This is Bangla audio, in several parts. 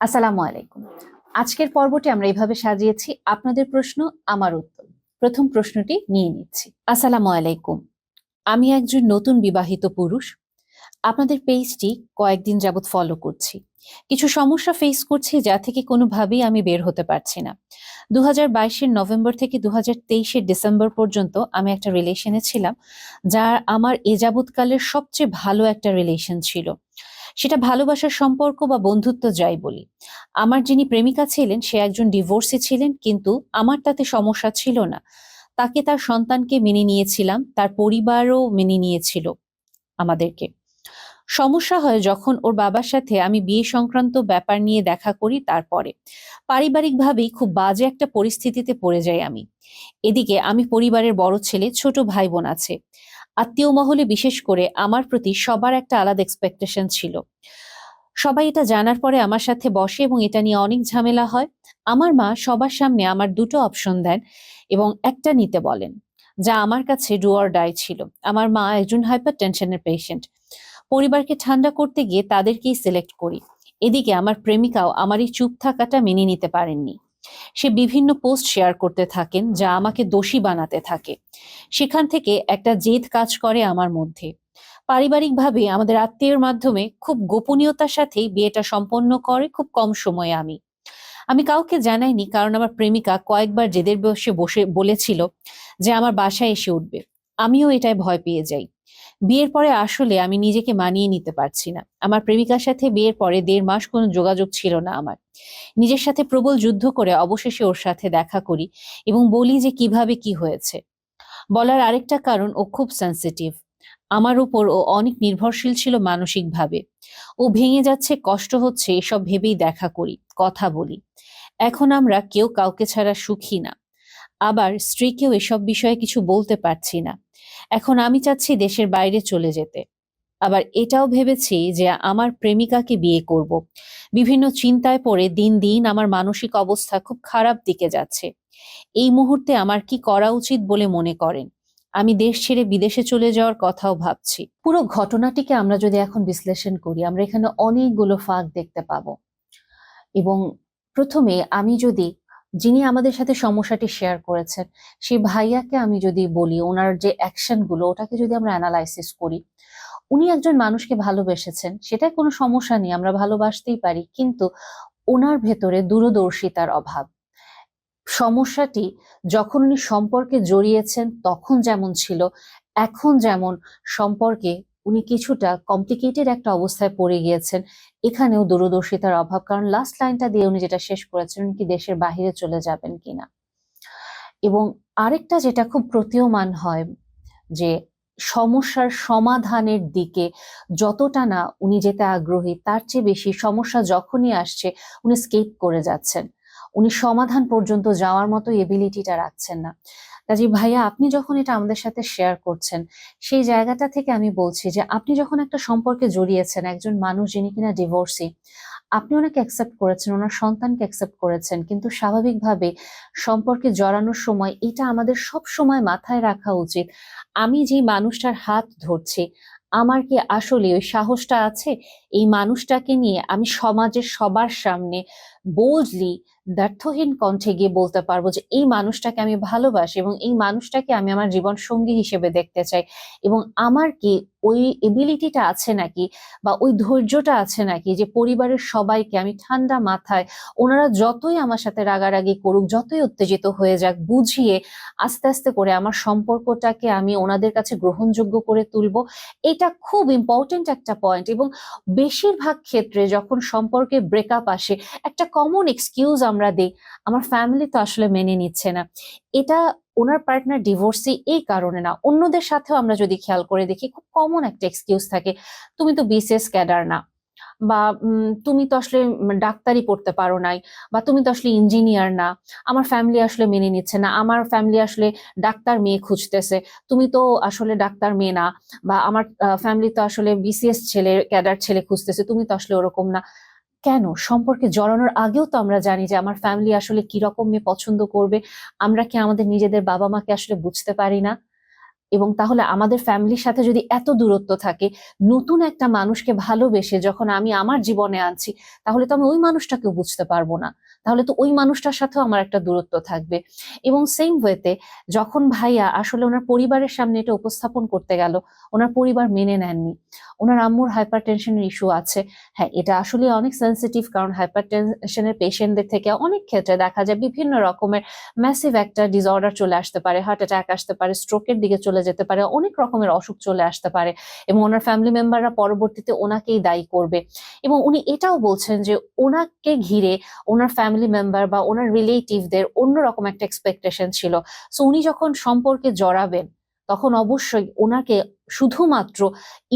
আসসালামু আলাইকুম। আজকের পর্বটি আমরা এভাবে সাজিয়েছি, আপনাদের প্রশ্ন, আমার উত্তর। প্রথম প্রশ্নটি নিয়ে নিচ্ছি। আসসালামু আলাইকুম। আমি একজন নতুন বিবাহিত পুরুষ। আপনাদের পেজটি কয়েকদিন যাবৎ ফলো করছি। কিছু সমস্যা ফেস করছি যা থেকে কোনোভাবেই আমি বের হতে পারছি না। দু হাজার নভেম্বর থেকে দু হাজার ডিসেম্বর পর্যন্ত আমি একটা রিলেশনে ছিলাম, যার আমার এ যাবৎকালের সবচেয়ে ভালো একটা রিলেশন ছিল। সেটা ভালোবাসার সম্পর্ক বা বন্ধুত্ব যাই বলি। আমার যিনি প্রেমিকা ছিলেন, সে একজন ডিভোর্সি ছিলেন, কিন্তু আমার তাতে সমস্যা ছিল না। তাকে তার সন্তানকে মেনে নিয়েছিলাম, তার পরিবারও মেনে নিয়েছিল আমাদেরকে। সমস্যা হয় যখন ওর বাবার সাথে আমি বিয়ে সংক্রান্ত ব্যাপার নিয়ে দেখা করি তারপরে। পারিবারিকভাবেই খুব বাজে একটা পরিস্থিতিতে পড়ে যাই আমি। এদিকে আমি পরিবারের বড় ছেলে, ছোট ভাই বোন আছে। আত্মীয় মহলে বিশেষ করে আমার প্রতি সবার একটা আলাদা এক্সপেকটেশন ছিল। সবাই এটা জানার পরে আমার সাথে বসে এবং এটা নিয়ে অনেক ঝামেলা হয়। আমার মা সবার সামনে আমার দুটো অপশন দেন এবং একটা নিতে বলেন, যা আমার কাছে ডুয়ার ডাই ছিল। আমার মা একজন হাইপার টেনশনের পেশেন্ট পরিবারকে ঠান্ডা করতে গিয়ে তাদেরকেই সিলেক্ট করি। এদিকে আমার প্রেমিকাও আমার এই চুপ থাকাটা মেনে নিতে পারেননি। সে বিভিন্ন পোস্ট শেয়ার করতে থাকেন, যা আমাকে দোষী বানাতে থাকে। সেখান থেকে একটা জেদ কাজ করে আমার মধ্যে। পারিবারিকভাবে আমাদের আত্মীয়ের মাধ্যমে খুব গোপনীয়তার সাথেই বিয়েটা সম্পন্ন করে খুব কম সময়ে আমি। আমি কাউকে জানাইনি, কারণ আমার প্রেমিকা কয়েকবার জেদের বসে বসে বলেছিল যে আমার বাসায় এসে উঠবে। আমিও এটায় ভয় পেয়ে যাই। বিয়ের পরে আসলে আমি নিজেকে মানিয়ে নিতে পারছি না। আমার প্রেমিকার সাথে বিয়ের পরে দেড় মাস কোনো যোগাযোগ ছিল না আমার। নিজের সাথে প্রবল যুদ্ধ করে অবশেষে ওর সাথে দেখা করি এবং বলি যে কীভাবে কি হয়েছে। বলার আরেকটা কারণ, ও খুব সেন্সিটিভ আমার উপর ও অনেক নির্ভরশীল ছিল মানসিকভাবে। ও ভেঙে যাচ্ছে, কষ্ট হচ্ছে, এসব ভেবেই দেখা করি, কথা বলি। এখন আমরা কেউ কাউকে ছাড়া সুখী না। আবার স্ত্রীকেও এসব বিষয়ে কিছু বলতে পারছি না। এখন আমি চাচ্ছি দেশের বাইরে চলে যেতে। আবার এটাও ভেবেছি যে আমার প্রেমিকাকে বিয়ে করব। বিভিন্ন চিন্তায় পড়ে দিন দিন আমার মানসিক অবস্থা খুব খারাপ দিকে যাচ্ছে। এই মুহূর্তে আমার কি করা উচিত বলে মনে করেন? আমি দেশ ছেড়ে বিদেশে চলে যাওয়ার কথাও ভাবছি। পুরো ঘটনাটিকে আমরা যদি এখন বিশ্লেষণ করি, আমরা এখানে অনেকগুলো ফাঁক দেখতে পাবো। এবং প্রথমে আমি যদি যিনি আমাদের সাথে সমস্যাটি শেয়ার করেছেন, সেই ভাইয়াকে আমি যদি বলি, ওনার যে অ্যাকশনগুলো ওটাকে যদি আমরা অ্যানালাইসিস করি, উনি একজন মানুষকে ভালোবেসেছেন সেটা কোনো সমস্যা নেই, আমরা ভালোবাসতেই পারি, কিন্তু ওনার ভেতরে দূরদর্শিতার অভাব। সমস্যাটি যখন উনি সম্পর্কে জড়িয়েছেন, তখন যেমন ছিল, এখন যেমন সম্পর্কে উনি কিছুটা কমপ্লিকেটেড একটা অবস্থায় পড়ে গিয়েছেন। এখানেও দূরদর্শিতার অভাব, কারণ লাস্ট লাইনটা দিয়ে উনি যেটা শেষ করেছেন, উনি কি দেশের বাহিরে চলে যাবেন কিনা? এবং আরেকটা যেটা খুব প্রতীয়মান হয়, যে সমস্যার সমাধানের দিকে যতটা না উনি যেতে আগ্রহী, তার চেয়ে বেশি সমস্যা যখনই আসছে, উনি স্কেপ করে যাচ্ছেন। উনি সমাধান পর্যন্ত যাওয়ার মতো এবিলিটিটা রাখছেন না। কাজী ভাইয়া, আপনি যখন এটা আমাদের সাথে শেয়ার করছেন, সেই জায়গাটা থেকে আমি বলছি যে আপনি যখন একটা সম্পর্কে জড়িয়েছেন, একজন মানুষ যিনি কিনা ডিভোর্সি আপনি ওনাকে অ্যাকসেপ্ট করেছেন, ওনার সন্তানকে অ্যাকসেপ্ট করেছেন, কিন্তু স্বাভাবিকভাবে সম্পর্কে জড়ানোর সময় এটা আমাদের সব সময় মাথায় রাখা উচিত। আমি যে মানুষটার হাত ধরছি, আমার কি আসলে ওই সাহসটা আছে? এই মানুষটাকে নিয়ে আমি সমাজের সবার সামনে বোল্ডলি ব্যর্থহীন কণ্ঠে গিয়ে বলতে পারব যে, এই মানুষটাকে আমি ভালোবাসি এবং এই মানুষটাকে আমি আমার জীবন সঙ্গী হিসেবে দেখতে চাই এবং আমার কি ওই এবিলিটিটা আছে নাকি বা ওই ধৈর্যটা আছে নাকি যে পরিবারের সবাইকে আমি ঠান্ডা মাথায় ওনারা যতই আমার সাথে রাগারাগি করুক, যতই উত্তেজিত হয়ে যাক, বুঝিয়ে আস্তে আস্তে করে আমার সম্পর্কটাকে আমি ওনাদের কাছে গ্রহণযোগ্য করে তুলবো, এটা খুব ইম্পর্টেন্ট একটা পয়েন্ট এবং বেশিরভাগ ক্ষেত্রে যখন সম্পর্কে ব্রেকআপ আসে, একটা কমন এক্সকিউজ আমরা দিই, আমার ফ্যামিলি তো আসলে মেনে নিচ্ছে না। এটা ওনার পার্টনার ডিভোর্সি এই কারণে না। অন্যদের সাথেও আমরা যদি খেয়াল করে দেখি, খুব কমন একটা এক্সকিউজ থাকে, তুমি তো বিসিএস ক্যাডার না। বা তুমি তো আসলে ডাক্তারি পড়তে পারো নাই। বা, তুমি তো আসলে ইঞ্জিনিয়ার না। আমার ফ্যামিলি আসলে মেনে নিচ্ছে না। আমার ফ্যামিলি আসলে ডাক্তার মেয়ে খুঁজতেছে। তুমি তো আসলে ডাক্তার মেয়ে না। বা, আমার ফ্যামিলি তো আসলে বিসিএস ছেলে ক্যাডার ছেলে খুঁজতেছে। তুমি তো আসলে ওরকম না। কেন? সম্পর্কে জড়ানোর আগেও তো আমরা জানি যে আমার ফ্যামিলি আসলে কীরকম মেয়ে পছন্দ করবে। আমরা কি আমাদের নিজেদের বাবা মাকে আসলে বুঝতে পারি না? এবং তাহলে আমাদের ফ্যামিলির সাথে যদি এত দূরত্ব থাকে, নতুন একটা মানুষকে ভালোবেসে যখন আমি আমার জীবনে আনছি, তাহলে তো আমি ওই মানুষটাকেও বুঝতে পারব না। তাহলে তো ওই মানুষটার সাথেও আমার একটা দূরত্ব থাকবে। এবং সেম ওয়েতে যখন ভাইয়া আসলে ওনার পরিবারের সামনে এটা উপস্থাপন করতে গেল, ওনার পরিবার মেনে নেননি। ওনার আম্মুর হাইপার টেনশনের ইস্যু আছে। হ্যাঁ এটা আসলে অনেক সেন্সিটিভ কারণ হাইপার টেনশনের পেশেন্টদের থেকে অনেক ক্ষেত্রে দেখা যায় বিভিন্ন রকমের ম্যাসিভ একটা ডিসঅর্ডার চলে আসতে পারে হার্ট অ্যাটাক আসতে পারে স্ট্রোকের দিকে চলে যেতে পারে, অনেক রকমের অসুখ চলে আসতে পারে এবং ওনার ফ্যামিলি মেম্বাররা পরবর্তীতে ওনাকেই দায়ী করবে এবং উনি এটাও বলছেন যে ওনাকে ঘিরে ওনার ফ্যামিলি মেম্বার বা ওনার রিলেটিভদের অন্যরকম একটা এক্সপেকটেশন ছিল। সো উনি যখন সম্পর্কে জড়াবেন তখন অবশ্যই ওনাকে শুধুমাত্র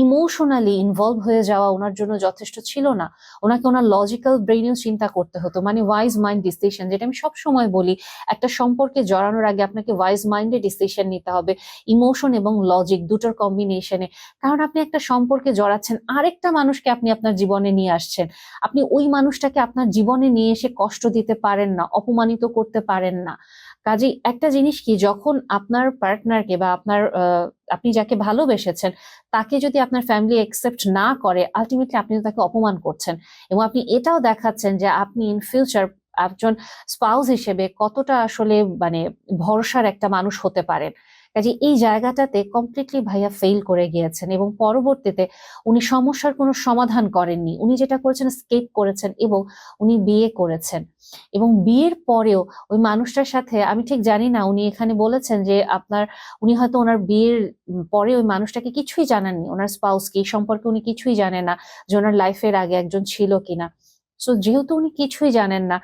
ইমোশনালি ইনভলভ হয়ে যাওয়া ওনার জন্য যথেষ্ট ছিল না। ওনাকে ওনার লজিক্যাল ব্রেনেও চিন্তা করতে হতো মানে ওয়াইজ মাইন্ড ডিসিশন যেটা আমি সবসময় বলি, একটা সম্পর্কে জড়ানোর আগে আপনাকে ওয়াইজ মাইন্ডে ডিসিশন নিতে হবে ইমোশন এবং লজিক দুটোর কম্বিনেশনে কারণ আপনি একটা সম্পর্কে জড়াচ্ছেন, আরেকটা মানুষকে আপনি আপনার জীবনে নিয়ে আসছেন। আপনি ওই মানুষটাকে আপনার জীবনে নিয়ে এসে কষ্ট দিতে পারেন না, অপমানিত করতে পারেন না। কাজেই একটা জিনিস কি, যখন আপনার পার্টনারকে বা আপনার আপনি যাকে ভালোবেসেছেন, তাকে যদি আপনার ফ্যামিলি একসেপ্ট না করে আলটিমেটলি আপনি তাকে অপমান করছেন। এবং আপনি এটাও দেখাচ্ছেন যে আপনি ইন ফিউচার একজন স্পাউস হিসেবে কতটা আসলে মানে ভরসার একটা মানুষ হতে পারেন। কাজে এই জায়গাটাতে কমপ্লিটলি ভাইয়া ফেল করে গিয়েছেন এবং পরবর্তীতে উনি সমস্যার কোনো সমাধান করেননি। উনি যেটা করেছেন স্কেপ করেছেন এবং উনি বিয়ে করেছেন। এবং বিয়ের পরেও ওই মানুষটার সাথে, আমি ঠিক জানি না, উনি এখানে বলেছেন যে আপনার, উনি হয়তো ওনার বিয়ের পরে ওই মানুষটাকে কিছুই জানাননি। ওনার স্পাউস কি এই সম্পর্কে উনি কিছুই জানেন না যে ওনার লাইফের আগে একজন ছিল কিনা। সো যেহেতু উনি কিছুই জানেন না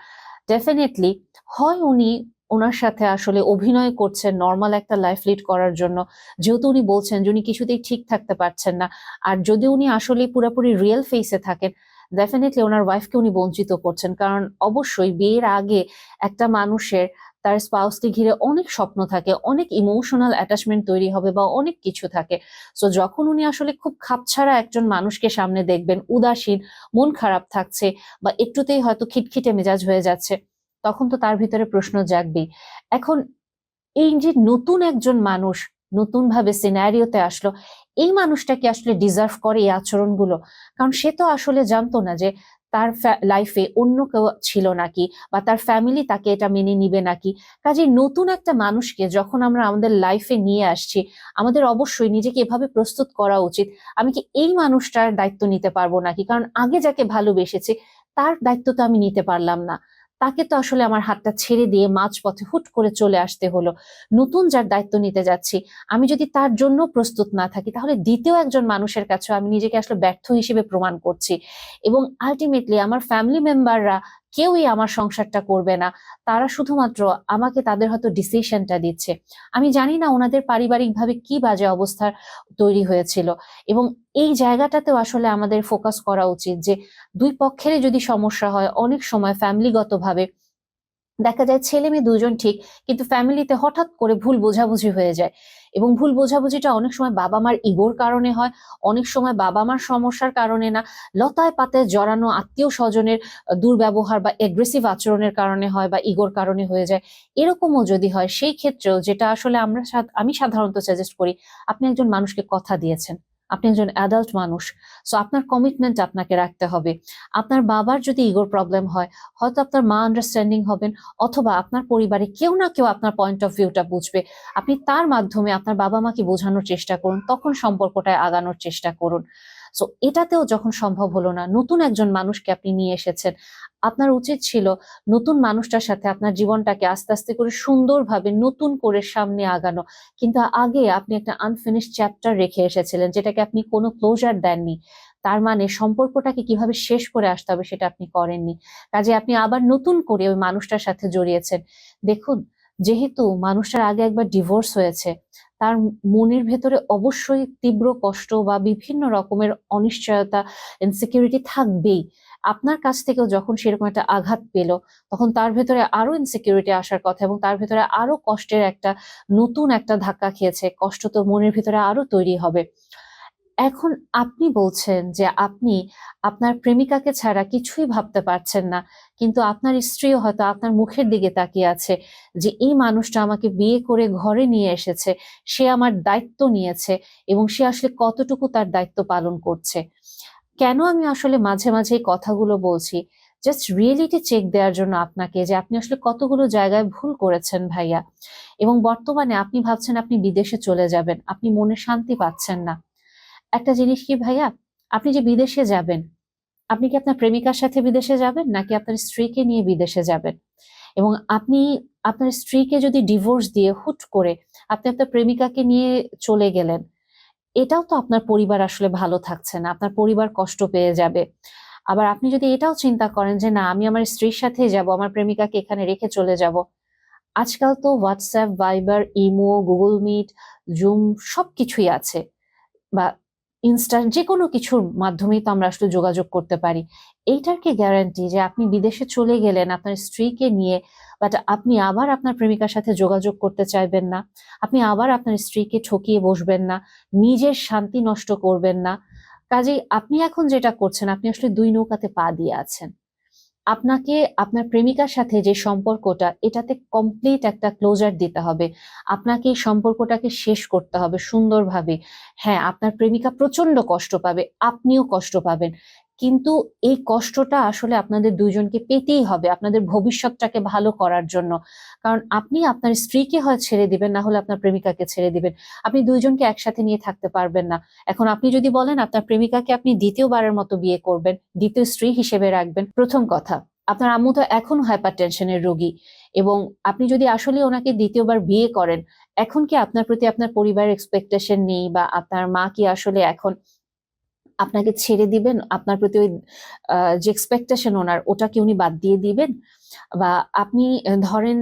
ডেফিনেটলি হয় উনি ওনার সাথে আসলে অভিনয় করছেন নর্মাল একটা লাইফ লিড করার জন্য। যেহেতু উনি বলছেন যে উনি কিছুতেই ঠিক থাকতে পারছেন না। আর যদি উনি আসলে পুরোপুরি রিয়েল ফেসে থাকেন ডেফিনেটলি ওনার ওয়াইফকে উনি বঞ্চিত করছেন। কারণ অবশ্যই বিয়ের আগে একটা মানুষের, তার স্পাউসকে ঘিরে অনেক স্বপ্ন থাকে, অনেক ইমোশনাল অ্যাটাচমেন্ট তৈরি হবে বা অনেক কিছু থাকে। সো যখন উনি আসলে খুব খাপছাড়া একজন মানুষকে সামনে দেখবেন, উদাসীন, মন খারাপ থাকছে বা একটুতেই হয়তো খিটখিটে মেজাজ হয়ে যাচ্ছে তখন তো তার ভিতরে প্রশ্ন জাগবেই। এখন এই যে নতুন একজন মানুষ নতুন ভাবে সিনারিওতে আসলো, এই মানুষটা কি আসলে ডিজার্ভ করে এই আচরণগুলো? কারণ সে তো আসলে জানতো না যে তার লাইফে অন্য কেউ ছিল নাকি বা তার ফ্যামিলি তাকে এটা মেনে নিবে নাকি। কাজে নতুন একটা মানুষকে যখন আমরা আমাদের লাইফে নিয়ে আসছি, আমাদের অবশ্যই নিজেকে এভাবে প্রস্তুত করা উচিত, আমি কি এই মানুষটার দায়িত্ব নিতে পারব নাকি? কারণ আগে যাকে ভালোবেসেছি, তার দায়িত্ব তো আমি নিতে পারলাম না। তাকে তো আসলে আমার হাতটা ছেড়ে দিয়ে মাঝপথে হুট করে চলে আসতে হলো। নতুন যার দায়িত্ব নিতে যাচ্ছি, আমি যদি তার জন্য প্রস্তুত না থাকি, তাহলে দ্বিতীয় একজন মানুষের কাছে আমি নিজেকে আসলে ব্যর্থ হিসেবে প্রমাণ করছি। এবং আলটিমেটলি আমার ফ্যামিলি মেম্বাররা কেউই আমার সংসারটা করবে না। তারা শুধুমাত্র আমাকে তাদের হয়তো ডিসিশনটা দিচ্ছে। আমি জানি না ওনাদের পারিবারিকভাবে কি বাজে অবস্থার তৈরি হয়েছিল। এবং এই জায়গাটাতেও আসলে আমাদের ফোকাস করা উচিত যে দুই পক্ষেরই যদি সমস্যা হয়, অনেক সময় ফ্যামিলিগতভাবে দেখা যায় ছেলে মেয়ে দুজন ঠিক, কিন্তু ফ্যামিলিতে হঠাৎ করে ভুল বোঝাবুঝি হয়ে যায়। এবং ভুল বোঝাবুঝিটা অনেক সময় বাবা মার ইগোর কারণে হয়, অনেক সময় বাবা মার সমস্যার কারণে না, লতায় পাতায় জড়ানো আত্মীয় স্বজনের দুর্ব্যবহার বা এগ্রেসিভ আচরণের কারণে হয় বা ইগোর কারণে হয়ে যায়। এরকমও যদি হয়, সেই ক্ষেত্রেও যেটা আসলে আমরা আমি সাধারণত সাজেস্ট করি, আপনি একজন মানুষকে কথা দিয়েছেন। আপনি একজন অ্যাডাল্ট মানুষ সো আপনার কমিটমেন্ট আপনাকে রাখতে হবে। আপনার বাবার যদি ইগোর প্রবলেম হয়, হয়তো আপনার মা আন্ডারস্ট্যান্ডিং হবেন, অথবা আপনার পরিবারে কেউ না কেউ আপনার পয়েন্ট অফ ভিউটা বুঝবে। আপনি তার মাধ্যমে আপনার বাবা মাকে বোঝানোর চেষ্টা করুন, তখন সম্পর্কটায় আগানোর চেষ্টা করুন। সো এটাতেও যখন সম্ভব হলো না, নতুন একজন মানুষকে আপনি নিয়ে এসেছেন, আপনার উচিত ছিল নতুন মানুষটার সাথে আপনার জীবনটাকে আস্তে আস্তে করে সুন্দরভাবে নতুন করে সামনে আগানো। কিন্তু আগে আপনি একটা আনফিনিশ চ্যাপ্টার রেখে এসেছিলেন, যেটাকে আপনি কোনো ক্লোজার দেননি। তার মানে সম্পর্কটাকে কীভাবে শেষ করে আসতে হবে সেটা আপনি করেননি। কাজে আপনি আবার নতুন করে ওই মানুষটার সাথে জড়িয়েছেন। দেখুন যেহেতু মানুষটার আগে একবার ডিভোর্স হয়েছে, তার মনের ভেতরে অবশ্যই তীব্র কষ্ট বা বিভিন্ন রকমের অনিশ্চয়তা ইনসিকিউরিটি থাকবেই। আপনার কাছ থেকেও যখন সেরকম একটা আঘাত পেল, তখন তার ভেতরে আরও ইনসিকিউরিটি আসার কথা এবং তার ভেতরে আরও কষ্টের একটা নতুন একটা ধাক্কা খেয়েছে, কষ্ট তো মনের ভেতরে আরও তৈরি হবে। এখন আপনি বলছেন যে আপনি আপনার প্রেমিকাকে ছাড়া কিছুই ভাবতে পারছেন না, কিন্তু আপনার স্ত্রীও হয়তো আপনার মুখের দিকে তাকিয়ে আছে যে এই মানুষটা আমাকে বিয়ে করে ঘরে নিয়ে এসেছে, সে আমার দায়িত্ব নিয়েছে এবং সে আসলে কতটুকু তার দায়িত্ব পালন করছে। কেন আমি আসলে মাঝে মাঝে এই কথাগুলো বলছি? জাস্ট রিয়েলিটি চেক দেওয়ার জন্য আপনাকে যে আপনি আসলে কতগুলো জায়গায় ভুল করেছেন ভাইয়া। এবং বর্তমানে আপনি ভাবছেন আপনি বিদেশে চলে যাবেন, আপনি মনে শান্তি পাচ্ছেন না। একটা জিনিস কি ভাইয়া? আপনি যে বিদেশে যাবেন, আপনি কি আপনার প্রেমিকার সাথে বিদেশে যাবেন, নাকি আপনার স্ত্রীকে নিয়ে বিদেশে যাবেন? এবং আপনি, আপনার স্ত্রীকে যদি ডিভোর্স দিয়ে হুট করে আপনি আপনার প্রেমিকাকে নিয়ে চলে গেলেন, এটাও তো আপনার পরিবার আসলে ভালো থাকছে না, আপনার পরিবার কষ্ট পেয়ে যাবে। আবার আপনি যদি এটাও চিন্তা করেন যে, না, আমি আমার স্ত্রীর সাথেই যাব, আমার প্রেমিকাকে এখানে রেখে চলে যাব। আজকাল তো হোয়াটসঅ্যাপ ভাইবার ইমো গুগল মিট জুম সবকিছুই আছে। বা ইনস্টা যে কোনো কিছুর মাধ্যমেই তো আমরা আসলে যোগাযোগ করতে পারি। এইটার কি গ্যারান্টি যে আপনি বিদেশে চলে গেলেন, আপনার স্ত্রীকে নিয়ে বাট আপনি আবার আপনার প্রেমিকার সাথে যোগাযোগ করতে চাইবেন না, আপনি আবার আপনার স্ত্রীকে ঠকিয়ে বসবেন না, নিজের শান্তি নষ্ট করবেন না। কাজেই আপনি এখন যেটা করছেন, আপনি আসলে দুই নৌকাতে পা দিয়ে আছেন। আপনাকে, আপনার প্রেমিকার সাথে যে সম্পর্কটা, এটাতে কমপ্লিট একটা ক্লোজার দিতে হবে। আপনাকে এই সম্পর্কটাকে শেষ করতে হবে সুন্দরভাবে। হ্যাঁ আপনার প্রেমিকা প্রচণ্ড কষ্ট পাবে, আপনিও কষ্ট পাবেন। কিন্তু এই কষ্টটা আসলে আপনাদের দুইজনকে পেতেই হবে, আপনাদের ভবিষ্যৎটাকে ভালো করার জন্য। কারণ আপনি আপনার স্ত্রীকে হয় ছেড়ে দিবেন, না হলে আপনার প্রেমিকাকে ছেড়ে দিবেন। আপনি দুইজনকে একসাথে নিয়ে থাকতে পারবেন না। এখন আপনি যদি বলেন, আপনার প্রেমিকাকে আপনি দ্বিতীয়বারের মতো বিয়ে করবেন, দ্বিতীয় স্ত্রী হিসেবে রাখবেন, প্রথম কথা, আপনার আম্মু তো এখন হাইপার টেনশনের রোগী এবং আপনি যদি আসলে ওনাকে দ্বিতীয়বার বিয়ে করেন, এখন কি আপনার প্রতি আপনার পরিবারের এক্সপেকটেশন নেই বা আপনার মা কি আসলে এখন আপনাকে ছেড়ে দিবেন, আপনার প্রতি ওই যে এক্সপেকটেশন ওনার, ওটাকে উনি বাদ দিয়ে দিবেন। বা আপনি ধরেন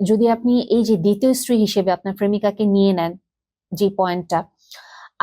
যদি আপনি এই যে দ্বিতীয় স্ত্রী হিসেবে আপনার প্রেমিকাকে নিয়ে নেন, যে পয়েন্টটা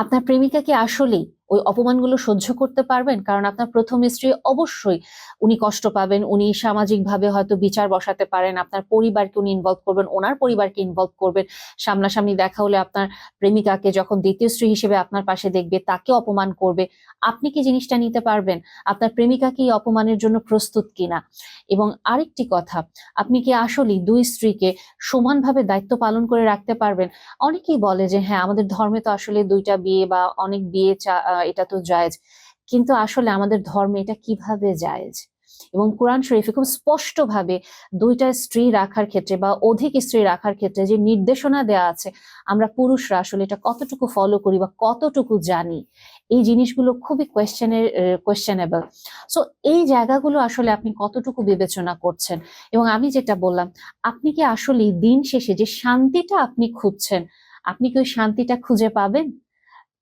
আপনার প্রেমিকা কি আসলেই ওই অপমানগুলো সহ্য করতে পারবেন, কারণ আপনার প্রথম স্ত্রী অবশ্যই উনি কষ্ট পাবেন, উনি সামাজিকভাবে হয়তো বিচার বসাতে পারেন, আপনার পরিবারকে উনি ইনভলভ করবেন, ওনার পরিবারকে ইনভলভ করবেন। সামনাসামনি দেখা হলে আপনার প্রেমিকাকে যখন দ্বিতীয় স্ত্রী হিসেবে আপনার পাশে দেখবে, তাকে অপমান করবে। আপনি কি জিনিসটা নিতে পারবেন? আপনার প্রেমিকা কি অপমানের জন্য প্রস্তুত কিনা? এবং আরেকটি কথা, আপনি কি আসলেই দুই স্ত্রীকে সমানভাবে দায়িত্ব পালন করে রাখতে পারবেন? অনেকেই বলে যে হ্যাঁ আমাদের ধর্মে তো আসলে দুইটা বিয়ে বা অনেক বিয়ে চা- এটা তো জায়েজ। কিন্তু আসলে আমাদের ধর্মে এটা কীভাবে জায়েজ? এবং কোরআন শরীফে খুব স্পষ্টভাবে দুইটা স্ত্রী রাখার ক্ষেত্রে বা অধিক স্ত্রী রাখার ক্ষেত্রে যে নির্দেশনা দেওয়া আছে, আমরা পুরুষরা আসলে এটা কতটুকু ফলো করি বা কতটুকু জানি, এই জিনিসগুলো খুবই কোয়েশ্চেনের কোয়েশ্চেনেবল সো এই জায়গাগুলো আসলে আপনি কতটুকু বিবেচনা করছেন? এবং আমি যেটা বললাম, আপনি কি আসলে দিন শেষে যে শান্তিটা আপনি খুঁজছেন, আপনি কি ওই শান্তিটা খুঁজে পাবেন?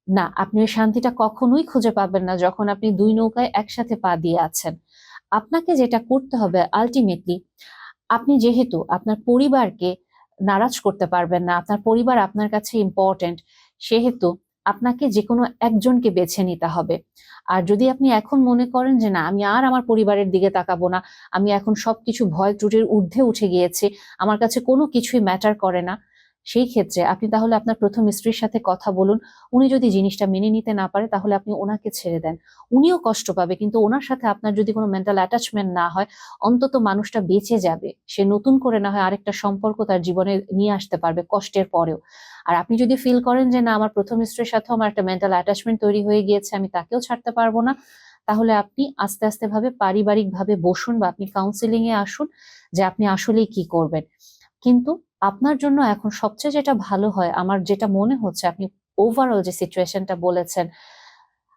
না, আপনি ওই শান্তিটা কখনোই খুঁজে পাবেন না যখন আপনি দুই নৌকায় একসাথে পা দিয়ে আছেন। আপনাকে যেটা করতে হবে আলটিমেটলি আপনি যেহেতু আপনার পরিবারকে নারাজ করতে পারবেন না, আপনার পরিবার আপনার কাছে ইম্পর্টেন্ট সেহেতু আপনাকে যে কোনো একজনকে বেছে নিতে হবে। আর যদি আপনি এখন মনে করেন যে না, আমি আর আমার পরিবারের দিকে তাকাবো না, আমি এখন সবকিছু ভয় ত্রুটির ঊর্ধ্বে উঠে গিয়েছি, আমার কাছে কোনো কিছুই ম্যাটার করে না সেই ক্ষেত্রে আপনি তাহলে আপনার প্রথম স্ত্রীর সাথে কথা বলুন। উনি যদি জিনিসটা মেনে নিতে না পারে, তাহলে আপনি ওনাকে ছেড়ে দেন। উনিও কষ্ট পাবে, কিন্তু ওনার সাথে আপনার যদি কোনো মেন্টাল অ্যাটাচমেন্ট না হয়, অন্তত মানুষটা বেঁচে যাবে। সে নতুন করে না হয় আরেকটা সম্পর্ক তার জীবনে নিয়ে আসতে পারবে কষ্টের পরেও। আর আপনি যদি ফিল করেন যে, না, আমার প্রথম স্ত্রীর সাথে আমার একটা মেন্টাল অ্যাটাচমেন্ট তৈরি হয়ে গিয়েছে, আমি তাকেও ছাড়তে পারব না, তাহলে আপনি আস্তে আস্তে ভাবে পারিবারিক ভাবে বসুন বা আপনি কাউন্সিলিং এ আসুন যে, আপনি আসলেই কি করবেন? কিন্তু আপনার জন্য এখন সবচেয়ে যেটা ভালো হয়, আমার যেটা মনে হচ্ছে, আপনি ওভারঅল যে সিচুয়েশনটা বলেছেন,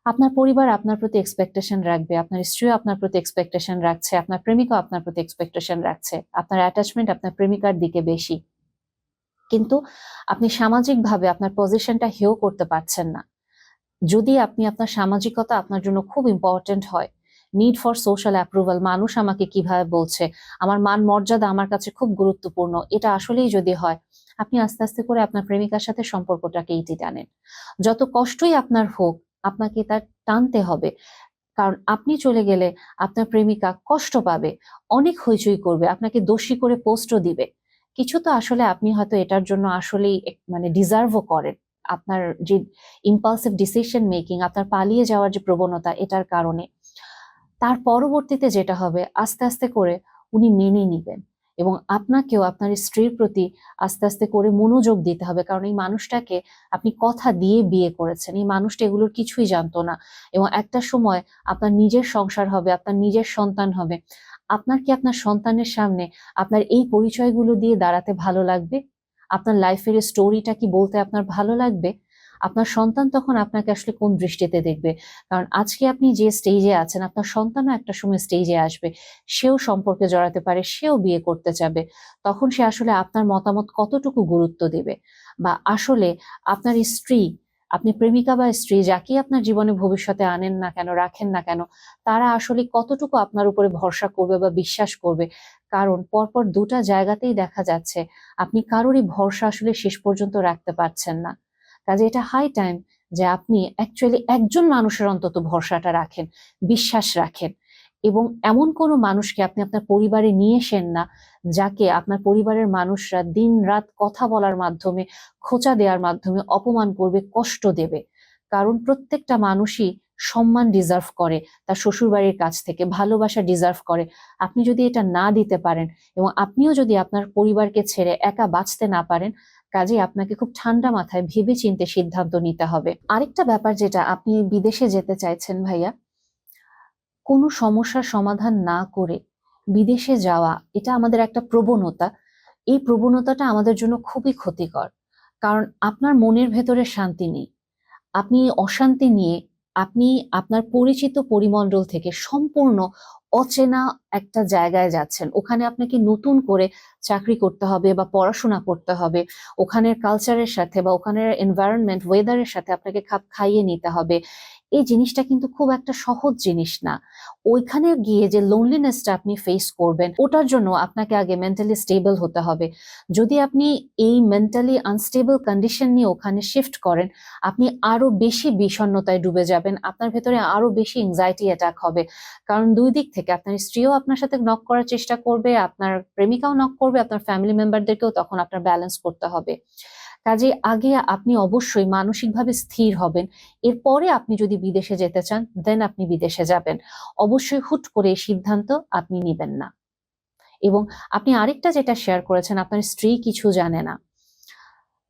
আপনার পরিবার আপনার প্রতি এক্সপেকটেশন রাখবে, আপনার স্ত্রীও আপনার প্রতি এক্সপেকটেশন রাখছে, আপনার প্রেমিকাও আপনার প্রতি এক্সপেকটেশন রাখছে, আপনার অ্যাটাচমেন্ট আপনার প্রেমিকার দিকে বেশি। কিন্তু আপনি সামাজিকভাবে আপনার পজিশনটা হেও করতে পারছেন না। যদি আপনি আপনার সামাজিকতা আপনার জন্য খুব ইম্পর্টেন্ট হয় নিড ফর সোশ্যাল অ্যাপ্রুভাল মানুষ আমাকে কীভাবে বলছে, আমার মান মর্যাদা আমার কাছে খুব গুরুত্বপূর্ণ, এটা আসলেই যদি হয়, আপনি আস্তে আস্তে করে আপনার প্রেমিকার সাথে সম্পর্কটাকে ইতি টানেন। যত কষ্টই আপনার হোক, আপনাকে তার টানতে হবে, কারণ আপনি চলে গেলে আপনার প্রেমিকা কষ্ট পাবে, অনেক হইচই করবে, আপনাকে দোষী করে পোস্টও দিবে। কিছু তো আসলে আপনি হয়তো এটার জন্য আসলেই মানে ডিজার্ভও করেন। আপনার যে ইম্পালসিভ ডিসিশন মেকিং আপনার পালিয়ে যাওয়ার যে প্রবণতা, এটার কারণে। তার পরবর্তীতে যেটা হবে, আস্তে আস্তে করে উনি মেনে নিবেন এবং আপনাকেও আপনার স্ত্রীর প্রতি আস্তে আস্তে করে মনোযোগ দিতে হবে। কারণ এই মানুষটাকে আপনি কথা দিয়ে বিয়ে করেছেন। এই মানুষটা এগুলোর কিছুই জানতো না এবং একটা সময় আপনার নিজের সংসার হবে, আপনার নিজের সন্তান হবে। আপনার কি আপনার সন্তানের সামনে আপনার এই পরিচয়গুলো দিয়ে দাঁড়াতে ভালো লাগবে? আপনার লাইফের স্টোরিটা কি বলতে আপনার ভালো লাগবে? আপনার সন্তান তখন আপনাকে আসলে কোন দৃষ্টিতে দেখবে? কারণ আজকে আপনি যে স্টেজে আছেন, আপনার সন্তানও একটা সময় স্টেজে আসবে। সেও সম্পর্কে জড়াতে পারে, সেও বিয়ে করতে চাবে। তখন সে আসলে আপনার মতামত কতটুকু গুরুত্ব দেবে? বা আসলে আপনার স্ত্রী, আপনি প্রেমিকা বা স্ত্রী যাকেই আপনার জীবনে ভবিষ্যতে আনেন না কেন, রাখেন না কেন, তারা আসলে কতটুকু আপনার উপরে ভরসা করবে বা বিশ্বাস করবে? কারণ পরপর দুটা জায়গাতেই দেখা যাচ্ছে, আপনি কারোরই ভরসা আসলে শেষ পর্যন্ত রাখতে পারছেন না। কাজে এটা হাই টাইম যে আপনি অ্যাকচুয়ালি একজন মানুষের অন্তত ভরসাটা রাখেন, বিশ্বাস রাখেন। এবং এমন কোনো মানুষকে আপনি আপনার পরিবারে নিয়ে এসেন না, যাকে আপনার পরিবারের মানুষরা দিন রাত কথা বলার মাধ্যমে, খোঁচা দেওয়ার মাধ্যমে অপমান করবে, কষ্ট দেবে। কারণ প্রত্যেকটা মানুষই সম্মান ডিজার্ভ করে, তার শ্বশুরবাড়ির কাছ থেকে ভালোবাসা ডিজার্ভ করে। আপনি যদি এটা না দিতে পারেন এবং আপনিও যদি আপনার পরিবারকে ছেড়ে একা বাঁচতে না পারেন কাজে আপনাকে খুব ঠান্ডা মাথায় ভেবে চিনতে সিদ্ধান্ত নিতে হবে। আরেকটা ব্যাপার যেটা আপনি বিদেশে যেতে চাইছেন ভাইয়া, কোনো সমস্যার সমাধান না করে বিদেশে যাওয়া, এটা আমাদের একটা প্রবণতা। এই প্রবণতাটা আমাদের জন্য খুবই ক্ষতিকর। কারণ আপনার মনের ভেতরে শান্তি নেই। আপনি অশান্তি নিয়ে, আপনি আপনার পরিচিত পরিমণ্ডল থেকে সম্পূর্ণ অচেনা একটা জায়গায় যাচ্ছেন। ওখানে আপনাকে নতুন করে চাকরি করতে হবে বা পড়াশোনা করতে হবে। ওখানের কালচারের সাথে বা ওখানের এনভায়রনমেন্ট ওয়েদারের সাথে আপনাকে খাপ খাইয়ে নিতে হবে। এই জিনিসটা কিন্তু খুব একটা সহজ জিনিস না। ওইখানে গিয়ে যে লোনলিনেসটা আপনি ফেস করবেন, ওটার জন্য আপনাকে আগে মেন্টালি স্টেবল হতে হবে। যদি আপনি এই মেন্টালি আনস্টেবল কন্ডিশন নিয়ে ওখানে শিফট করেন, আপনি আরও বেশি বিষণ্ণতায় ডুবে যাবেন, আপনার ভেতরে আরও বেশি এংজাইটি অ্যাটাক হবে। কারণ দুই দিক থেকে, আপনার স্ত্রীও আপনার সাথে নক করার চেষ্টা করবে, আপনার প্রেমিকাও নক করবে, আপনার ফ্যামিলি মেম্বারদেরকেও তখন আপনার ব্যালেন্স করতে হবে। কাজে আগে আপনি অবশ্যই মানসিকভাবে স্থির হবেন। এরপরে আপনি যদি বিদেশে যেতে চান দেন আপনি বিদেশে যাবেন। অবশ্যই হুট করে এই সিদ্ধান্ত আপনি নেবেন না। এবং আপনি আরেকটা যেটা শেয়ার করেছেন, আপনার স্ত্রী কিছু জানে না।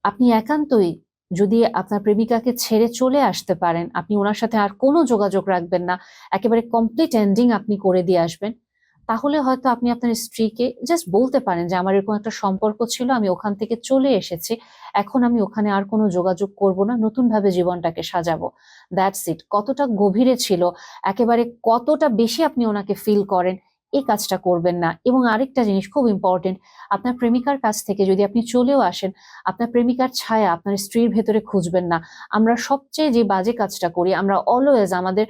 আপনি একান্তই যদি আপনার প্রেমিকাকে ছেড়ে চলে আসতে পারেন, আপনি ওনার সাথে আর কোনো যোগাযোগ রাখবেন না। একেবারে কমপ্লিট এন্ডিং আপনি করে দিয়ে আসবেন। তাহলে হয়তো আপনি আপনার স্ত্রীকে জাস্ট বলতে পারেন যে, আমার এরকম একটা সম্পর্ক ছিল, আমি ওখান থেকে চলে এসেছি, এখন আমি ওখানে আর কোনো যোগাযোগ করব না নতুন ভাবে জীবনটাকে সাজাবো। দ্যাটস ইট কতটা গভীরে ছিল, একেবারে কতটা বেশি আপনি ওনাকে ফিল করেন এই কাজটা করবেন না। এবং আরেকটা জিনিস খুব ইম্পর্টেন্ট আপনার প্রেমিকার কাছ থেকে যদি আপনি চলেও আসেন, আপনার প্রেমিকার ছায়া আপনার স্ত্রীর ভেতরে খুঁজবেন না। আমরা সবচেয়ে যে বাজে কাজটা করি, আমরা অলওয়েজ আমাদের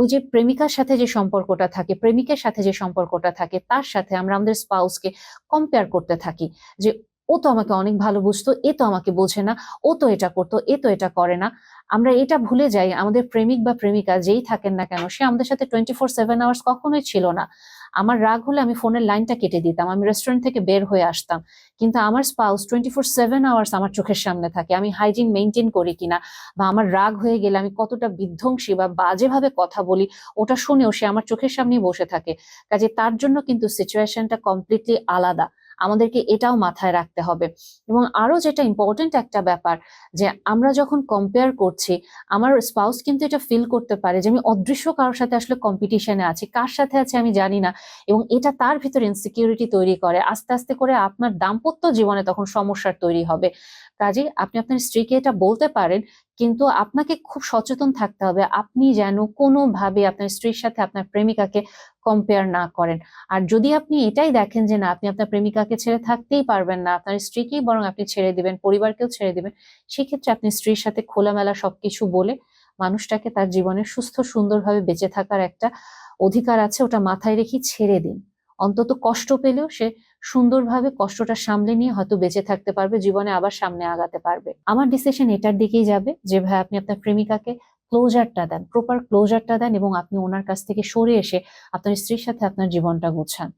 ওই যে প্রেমিকার সাথে যে সম্পর্কটা থাকে, প্রেমিকের সাথে যে সম্পর্কটা থাকে, তার সাথে আমরা আমাদের স্পাউসকে কম্পেয়ার করতে থাকি যে, ও তো আমাকে অনেক ভালো বুঝতো, এ তো আমাকে বোঝে না, ও তো এটা করতো, এ তো এটা করে না। আমরা এটা ভুলে যাই, আমাদের প্রেমিক বা প্রেমিকা যেই থাকেন না কেন, সে আমাদের সাথে টোয়েন্টি ফোর সেভেন আওয়ার্স কখনোই ছিল না। আমার রাগ হলে আমি ফোনের লাইনটা কেটে দিতাম, আমি রেস্টুরেন্ট থেকে বের হয়ে আসতাম। কিন্তু আমার spouse twenty four seven hours আমার চোখের সামনে থাকে, আমি হাইজিন মেনটেন করি কিনা বা আমার রাগ হয়ে গেলে আমি কতটা বিধ্বংসী বা বাজেভাবে কথা বলি, ওটা শুনেও সে আমার চোখের সামনেই বসে থাকে। কাজে তার জন্য কিন্তু সিচুয়েশনটা কমপ্লিটলি আলাদা। আমাদেরকে এটাও মাথায় রাখতে হবে। এবং আরও যেটা ইম্পর্টেন্ট একটা ব্যাপার, যে আমরা যখন কম্পেয়ার করছি, আমার স্পাউস কিন্তু এটা ফিল করতে পারে যে আমি অদৃশ্য কারোর সাথে আসলে কম্পিটিশনে আছি, কার সাথে আছে আমি জানি না। এবং এটা তার ভিতরে ইনসিকিউরিটি তৈরি করে, আস্তে আস্তে করে আপনার দাম্পত্য জীবনে তখন সমস্যার তৈরি হবে। কাজে আপনি আপনার স্ত্রীকে এটা বলতে পারেন কিন্তু আপনাকে খুব সচেতন থাকতে হবে। আপনি যেন কোনোভাবে আপনার স্ত্রীর সাথে আপনার প্রেমিকাকে কম্পেয়ার না করেন। আর যদি আপনি এটাই দেখেন যে না, আপনি আপনার প্রেমিকাকে ছেড়ে থাকতেই পারবেন না, আপনার স্ত্রীকেই বরং আপনি ছেড়ে দিবেন, পরিবারকেও ছেড়ে দিবেন, সেক্ষেত্রে আপনি স্ত্রীর সাথে খোলামেলা সবকিছু বলে মানুষটাকে তার জীবনে সুস্থ, সুন্দরভাবে বেঁচে থাকার একটা অধিকার আছে, ওটা মাথায় রেখে ছেড়ে দিন। অন্তত কষ্ট পেলেও সে সুন্দরভাবে কষ্টটা সামলে নিয়ে হয়তো বেঁচে থাকতে পারবে, জীবনে আবার সামনে আগাতে পারবে। আমার ডিসিশন এটার দিকেই যাবে যে, ভাই, আপনি আপনার প্রেমিকাকে ক্লোজারটা দেন প্রপার ক্লোজারটা দেন এবং আপনি ওনার কাছ থেকে সরে এসে আপনার স্ত্রীর সাথে আপনার জীবনটা গুছান।